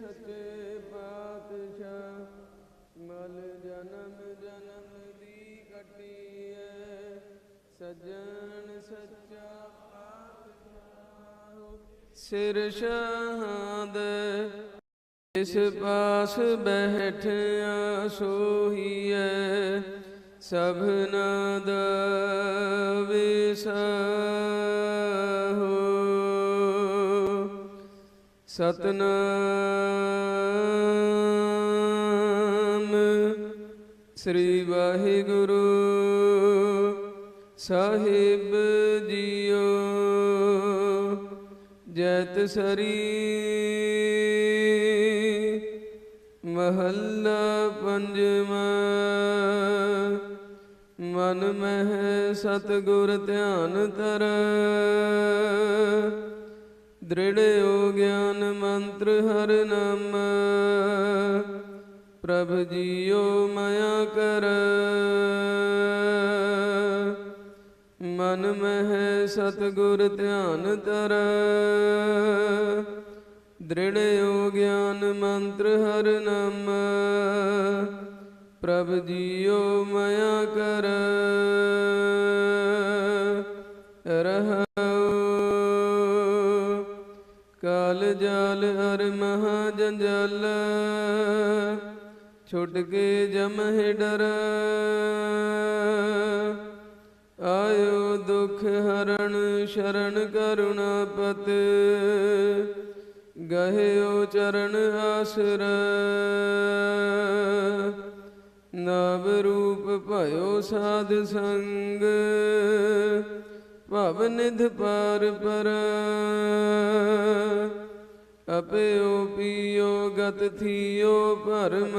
ਸੱਚੇ ਪਾਤਸ਼ਾਹ, ਮਲ ਜਨਮ ਜਨਮ ਦੀ ਕਟੀਐ ਸਜਣ ਸੱਚਾ ਪਾਤਸ਼ਾਹ ਸਿਰ ਸ਼ਹਾਦ ਇਸ ਪਾਸ ਬੈਠਿਆ ਸੋਹੀਐ ਸਭਨਾ ਦਾ ਵਿਸਾਹੋ ਸਤਨਾਮ। ਸ੍ਰੀ ਵਾਹਿਗੁਰੂ ਸਾਹਿਬ ਜੀਓ। ਜੈਤ ਸਰੀ ਮਹੱਲਾ ਪੰਜਵਾਂ। ਮਨ ਮਹਿ ਸਤਗੁਰ ਧਿਆਨ ਤਰ ਦ੍ਰਿੜਿਓ ਗਿਆਨ ਮੰਤਰ ਹਰ ਨਾਮ। ਪ੍ਰਭ ਜੀਓ ਮਾਇਆ ਕਰ। ਮਨ ਮਹਿ ਸਤਗੁਰ ਧਿਆਨ ਤਰ ਦ੍ਰਿੜਿਓ ਗਿਆਨ ਮੰਤਰ ਹਰ ਨਾਮ। ਪ੍ਰਭ ਜੀਓ ਮਾਇਆ ਕਰ। ਜਾਲ ਅਰ ਮਹਾ ਜੰਜਲ, ਛੁੱਟ ਕੇ ਜਮਹਿ ਡਰ। ਆਇਓ ਦੁਖ ਹਰਣ ਸ਼ਰਨ ਕਰੁਣਾਪਤ ਗਹਿਓ ਚਰਨ ਆਸਰ। ਨਵ ਰੂਪ ਭਇਓ ਸਾਧ ਸੰਗ, ਭਵ ਨਿਧ ਪਾਰ ਪਰ। ਅਪਿਓ ਪੀਓ ਗਤ ਥੀਓ ਭਰਮ,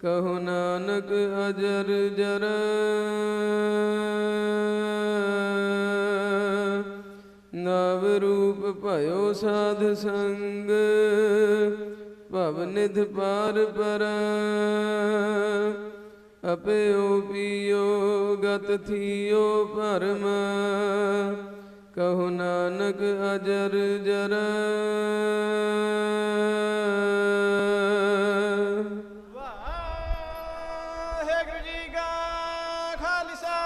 ਕਹੋ ਨਾਨਕ ਅਜਰ ਜਰ। ਨਵ ਰੂਪ ਭਇਓ ਸਾਧ ਸੰਗ, ਭਵ ਨਿਧ ਪਾਰ ਪਰ। ਅਪਿਓ ਪੀਓ ਗਤ ਥੀਓ ਭਰਮ ਕਹੋ ਨਾਨਕ ਅਜਰ ਜਰ। ਵਾਹਿਗੁਰੂ ਜੀ ਕਾ ਖਾਲਸਾ।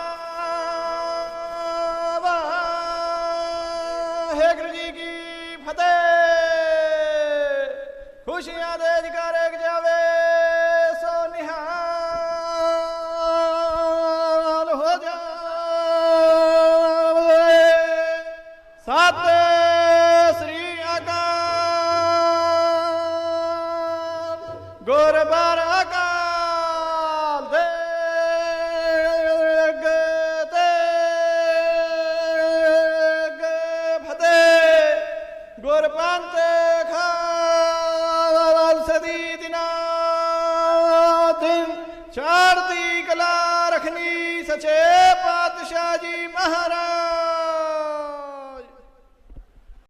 ਵਾਹਿਗੁਰੂ ਜੀ ਕੀ ਫਤਿਹ। ਖੁਸ਼ੀਆਂ ਫਤਿਹ ਗੁਰਪੰਥ ਖਾਲਸੇ ਦੀ ਦਿਨਾ ਦਿਨ ਚੜ੍ਹਦੀ ਕਲਾ ਰਖਨੀ ਸਚੇ ਪਾਤਸ਼ਾਹ ਜੀ ਮਹਾਰਾਜ।